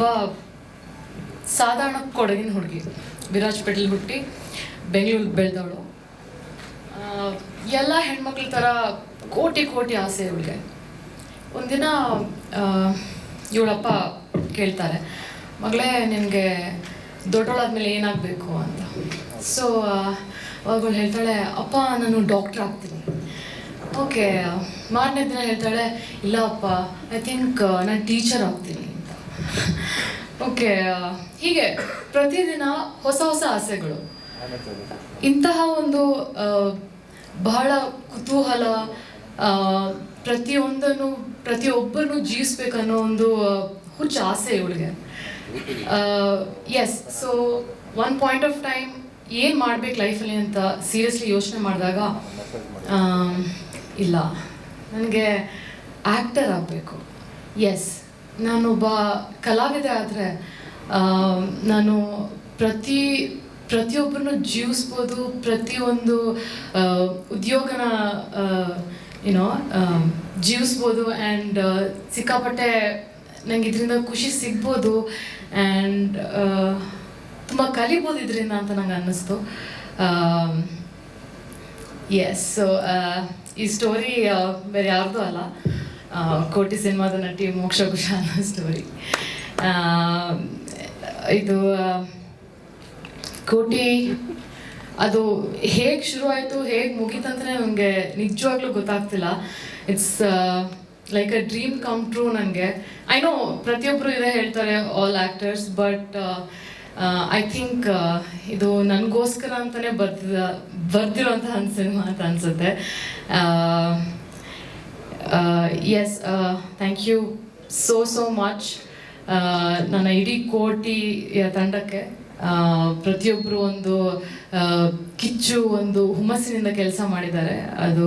ಒಬ್ಬ ಸಾಧಾರಣ ಕೊಡಗಿನ ಹುಡುಗಿ. ವಿರಾಜಪೇಟೆಲಿ ಹುಟ್ಟಿ, ಬೆಂಗಳೂರು ಬೆಳೆದವಳು. ಎಲ್ಲ ಹೆಣ್ಮಕ್ಳ ಥರ ಕೋಟಿ ಕೋಟಿ ಆಸೆ ಇವಳಿಗೆ. ಒಂದಿನ ಇವಳಪ್ಪ ಕೇಳ್ತಾರೆ, ಮಗಳೇ, ನಿನಗೆ ದೊಡ್ಡವಳಾದ್ಮೇಲೆ ಏನಾಗಬೇಕು ಅಂತ. ಸೊ ಅವಾಗ ಹೇಳ್ತಾಳೆ, ಅಪ್ಪ, ನಾನು ಡಾಕ್ಟ್ರ್ ಆಗ್ತೀನಿ. ಓಕೆ, ಮಾರನೇ ದಿನ ಹೇಳ್ತಾಳೆ ಇಲ್ಲ ಅಪ್ಪ ಐ ಥಿಂಕ್ ನಾನು ಟೀಚರ್ ಆಗ್ತೀನಿ. ಓಕೆ ಹೀಗೆ ಪ್ರತಿದಿನ ಹೊಸ ಹೊಸ ಆಸೆಗಳು. ಇಂತಹ ಒಂದು ಬಹಳ ಕುತೂಹಲ ಪ್ರತಿಯೊಂದನ್ನು, ಪ್ರತಿಯೊಬ್ಬರನ್ನು ಜೀವಿಸ್ಬೇಕನ್ನೋ ಒಂದು ಹುಚ್ಚು ಆಸೆ ಇವಳಿಗೆ. Yes so one point of time ಏನು ಮಾಡ್ಬೇಕು ಲೈಫಲ್ಲಿ ಅಂತ ಸೀರಿಯಸ್ಲಿ ಯೋಚನೆ ಮಾಡಿದಾಗ ಇಲ್ಲ. ನನಗೆ ಆ್ಯಕ್ಟರ್ ಆಗಬೇಕು. ಎಸ್ ನಾನೊಬ್ಬ ಕಲಾವಿದೆ ಆದರೆ ನಾನು ಪ್ರತಿ, ಪ್ರತಿಯೊಬ್ಬರನ್ನು ಜೀವಿಸ್ಬೋದು, ಪ್ರತಿಯೊಂದು ಉದ್ಯೋಗನ ಏನೋ ಜೀವಿಸ್ಬೋದು ಆ್ಯಂಡ್ ಸಿಕ್ಕಾಪಟ್ಟೆ ನಂಗೆ ಇದರಿಂದ ಖುಷಿ ಸಿಗ್ಬೋದು ಆ್ಯಂಡ್ ತುಂಬ ಕಲಿಬೋದು ಇದರಿಂದ ಅಂತ ನಂಗೆ ಅನ್ನಿಸ್ತು. ಎಸ್ ಸೊ ಈ ಸ್ಟೋರಿ ಬೇರೆ ಯಾರ್ದು ಅಲ್ಲ. ಕೋಟಿ ಸಿನಿಮಾದ ನಟಿ ಮೋಕ್ಷ ಕುಶ ಅನ್ನೋ ಸ್ಟೋರಿ ಇದು ಕೋಟಿ, ಅದು ಹೇಗೆ ಶುರು ಆಯಿತು, ಹೇಗೆ ಮುಗೀತಂತಲೇ ನನಗೆ ನಿಜವಾಗ್ಲೂ ಗೊತ್ತಾಗ್ತಿಲ್ಲ. It's like a dream come true ನನಗೆ ಐ ನೋ ಪ್ರತಿಯೊಬ್ಬರು ಇದೇ ಹೇಳ್ತಾರೆ all actors but I think ಇದು ನನಗೋಸ್ಕರ ಅಂತಲೇ ಬರ್ತಿದ ಬರ್ತಿರೋಂತಹ ಒಂದು ಸಿನಿಮಾ ಅಂತ ಅನಿಸುತ್ತೆ. Yes thank you so so much ನನ್ನ ಇಡೀ ಕೋಟಿಯ ತಂಡಕ್ಕೆ ಪ್ರತಿಯೊಬ್ಬರು ಒಂದು ಕಿಚ್ಚು, ಒಂದು ಹುಮ್ಮಸ್ಸಿನಿಂದ ಕೆಲಸ ಮಾಡಿದ್ದಾರೆ. ಅದು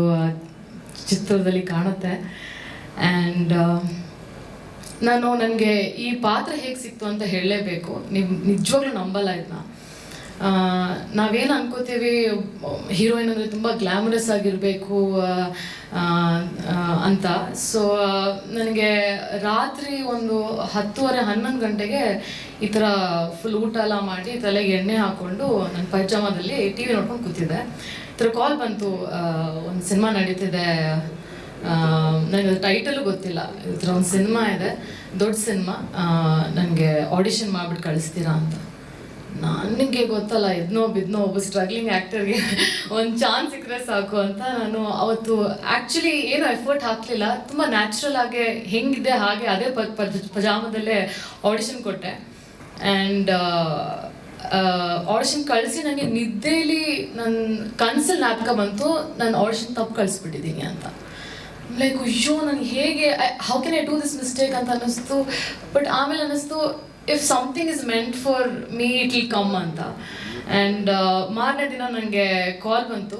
ಚಿತ್ರದಲ್ಲಿ ಕಾಣುತ್ತೆ. ಆ್ಯಂಡ್ ನಾನು ನನಗೆ ಈ ಪಾತ್ರ ಹೇಗೆ ಸಿಕ್ತು ಅಂತ ಹೇಳಲೇಬೇಕು. ನೀವು ನಿಜವಾಗ್ಲೂ ನಂಬಲ್ಲ ಇದನ್ನ ನಾವೇನು ಅನ್ಕೋತೀವಿ, ಹೀರೋಯಿನ್ ಅಂದರೆ ತುಂಬ ಗ್ಲಾಮರಸ್ ಆಗಿರಬೇಕು ಅಂತ. ಸೊ ನನಗೆ ರಾತ್ರಿ ಒಂದು ಹತ್ತುವರೆ, ಹನ್ನೊಂದು ಗಂಟೆಗೆ ಈ ಥರ ಫುಲ್ ಊಟ ಎಲ್ಲ ಮಾಡಿ ತಲೆಗೆ ಎಣ್ಣೆ ಹಾಕ್ಕೊಂಡು ನನ್ನ ಪೈಜಾಮದಲ್ಲಿ ಟಿ ವಿ ನೋಡ್ಕೊಂಡು ಕೂತಿದ್ದೆ. ಈ ಥರ ಕಾಲ್ ಬಂತು ಒಂದು ಸಿನಿಮಾ ನಡೀತಿದೆ. ನನಗೆ ಟೈಟಲು ಗೊತ್ತಿಲ್ಲ. ಈ ಥರ ಒಂದು ಸಿನಿಮಾ ಇದೆ, ದೊಡ್ಡ ಸಿನಿಮಾ ನನಗೆ ಆಡಿಷನ್ ಮಾಡಿಬಿಟ್ಟು ಕಳಿಸ್ತೀರಾ ಅಂತ. ನನಗೆ ಗೊತ್ತಲ್ಲ ಎದ್ನೋ ಬಿದ್ನೋ ಒಬ್ಬ ಸ್ಟ್ರಗ್ಲಿಂಗ್ ಆ್ಯಕ್ಟರ್ಗೆ ಒಂದು ಚಾನ್ಸ್ ಸಿಕ್ಕರೆ ಸಾಕು ಅಂತ ನಾನು ಅವತ್ತು ಆ್ಯಕ್ಚುಲಿ ಏನು ಎಫರ್ಟ್ ಹಾಕಲಿಲ್ಲ. ತುಂಬ ನ್ಯಾಚುರಲ್ ಆಗಿ ಹೆಂಗಿದೆ ಹಾಗೆ ಅದೇ ಪ- ಪಜಾಮದಲ್ಲೇ ಆಡಿಷನ್ ಕೊಟ್ಟೆ. ಆ್ಯಂಡ್ ಆಡಿಷನ್ ಕಳಿಸಿ ನನಗೆ ನಿದ್ದೆಯಲ್ಲಿ ನನ್ನ ಕನಸಲ್ಲಿ ನಾಟಕ ಬಂತು, ನಾನು ಆಡಿಷನ್ ತಪ್ಪು ಕಳಿಸ್ಬಿಟ್ಟಿದ್ದೀನಿ ಅಂತ. ಲೈಕ್ ಅಯ್ಯೋ ನನಗೆ ಹೇಗೆ how can I do this mistake ಅಂತ ಅನ್ನಿಸ್ತು. ಬಟ್ ಆಮೇಲೆ ಅನ್ನಿಸ್ತು if something is meant for me it will come ಅಂತ. ಆ್ಯಂಡ್ ಮಾರನೇ ದಿನ ನನಗೆ ಕಾಲ್ ಬಂತು.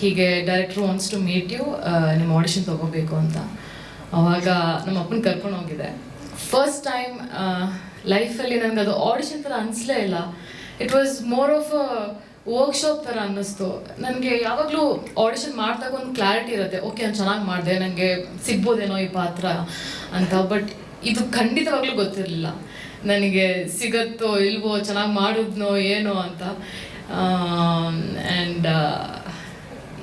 ಹೀಗೆ director wants to meet you ನಿಮ್ಮ ಆಡಿಷನ್ ತೊಗೋಬೇಕು ಅಂತ. ಅವಾಗ ನಮ್ಮ ಅಪ್ಪನ ಕರ್ಕೊಂಡು ಹೋಗಿದೆ ಫಸ್ಟ್ ಟೈಮ್ ಲೈಫಲ್ಲಿ ನನಗೆ ಅದು ಆಡಿಷನ್ ಥರ ಅನಿಸ್ಲೇ ಇಲ್ಲ. It was more of workshop ಥರ ಅನ್ನಿಸ್ತು. ನನಗೆ ಯಾವಾಗಲೂ ಆಡಿಷನ್ ಮಾಡಿದಾಗ ಒಂದು ಕ್ಲಾರಿಟಿ ಇರುತ್ತೆ. ಓಕೆ ನಾನು ಚೆನ್ನಾಗಿ ಮಾಡಿದೆ. ನನಗೆ ಸಿಗ್ಬೋದೇನೋ ಈ ಪಾತ್ರ ಅಂತ. ಬಟ್ ಇದು ಖಂಡಿತವಾಗ್ಲೂ ಗೊತ್ತಿರಲಿಲ್ಲ. ನನಗೆ ಸಿಗತ್ತೋ ಇಲ್ವೋ ಚೆನ್ನಾಗಿ ಮಾಡಿದ್ನೋ ಏನೋ ಅಂತ. ಆ್ಯಂಡ್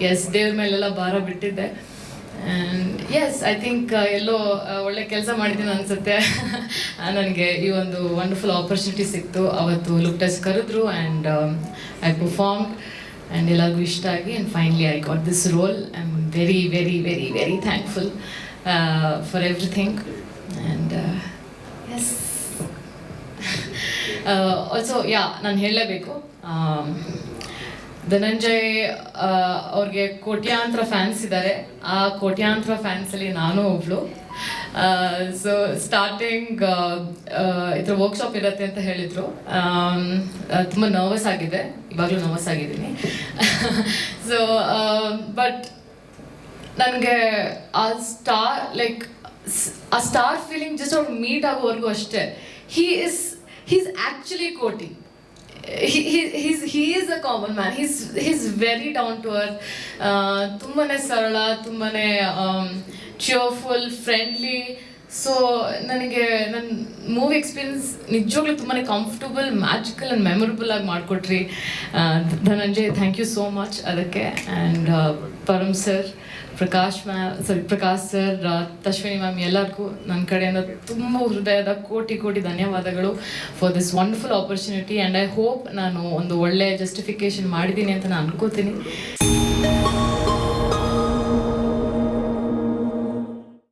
ಎಸ್ ದೇವ್ರ ಮೇಲೆಲ್ಲ ಭಾರ ಬಿಟ್ಟಿದ್ದೆ. ಆ್ಯಂಡ್ ಎಸ್ ಐ ಥಿಂಕ್ ಎಲ್ಲೋ ಆ, ಒಳ್ಳೆ ಕೆಲಸ ಮಾಡಿದ್ದೀನಿ ಅನಿಸುತ್ತೆ. ನನಗೆ ಈ ಒಂದು ವಂಡರ್ಫುಲ್ ಆಪರ್ಚುನಿಟಿ ಸಿಕ್ತು. ಅವತ್ತು ಲುಕ್ ಟೆಸ್ಟ್ ಕರೆದ್ರು ಆ್ಯಂಡ್ ಐ ಪರ್ಫಾರ್ಮ್ ಆ್ಯಂಡ್ ಎಲ್ಲರಿಗೂ ಇಷ್ಟ ಆಗಿ and finally I got this role I am very very very very thankful for everything and yes also yeah ನಾನು ಹೇಳಲೇಬೇಕು. ಧನಂಜಯ್ ಅವ್ರಿಗೆ ಕೋಟ್ಯಾಂತರ ಫ್ಯಾನ್ಸ್ ಇದ್ದಾರೆ ಆ ಕೋಟ್ಯಾಂತರ ಫ್ಯಾನ್ಸಲ್ಲಿ ನಾನು ಒಬ್ಳು. ಸೊ ಸ್ಟಾರ್ಟಿಂಗ್ ಇದರ ವರ್ಕ್ಶಾಪ್ ಇರುತ್ತೆ ಅಂತ ಹೇಳಿದರು. ತುಂಬ ನರ್ವಸ್ ಆಗಿದೆ. ಇವಾಗಲೂ ನರ್ವಸ್ ಆಗಿದ್ದೀನಿ. ಸೊ ಬಟ್ ನನಗೆ a star like a star feeling just ಅವ್ರು ಮೀಟ್ ಆಗೋವರೆಗೂ ಅಷ್ಟೇ. He is he's actually Koti he is a common man he's he's very down to earth ತುಂಬಾ ಸರಳ ತುಂಬಾ ಚಿಯರ್ಫುಲ್ ಫ್ರೆಂಡ್ಲಿ ಸೊ ನನಗೆ ನನ್ನ ಮೂವಿ ಎಕ್ಸ್ಪೀರಿಯನ್ಸ್ ನಿಜವಾಗ್ಲೂ ತುಂಬಾ ಕಂಫರ್ಟಬಲ್ ಮ್ಯಾಜಿಕಲ್ ಆ್ಯಂಡ್ ಮೆಮೊರಬಲ್ ಆಗಿ ಮಾಡಿಕೊಟ್ರಿ. Dhananjay thank you so much ಅದಕ್ಕೆ. And Param sir Prakash ma'am sorry Prakash sir Tashwini ma'am ಎಲ್ಲರಿಗೂ ನನ್ನ ಕಡೆಯಿಂದ ತುಂಬ ಹೃದಯದ ಕೋಟಿ ಕೋಟಿ ಧನ್ಯವಾದಗಳು for this wonderful opportunity and I hope ನಾನು ಒಂದು ಒಳ್ಳೆಯ ಜಸ್ಟಿಫಿಕೇಶನ್ ಮಾಡಿದ್ದೀನಿ ಅಂತ ನಾನು ಅನ್ಕೋತೀನಿ.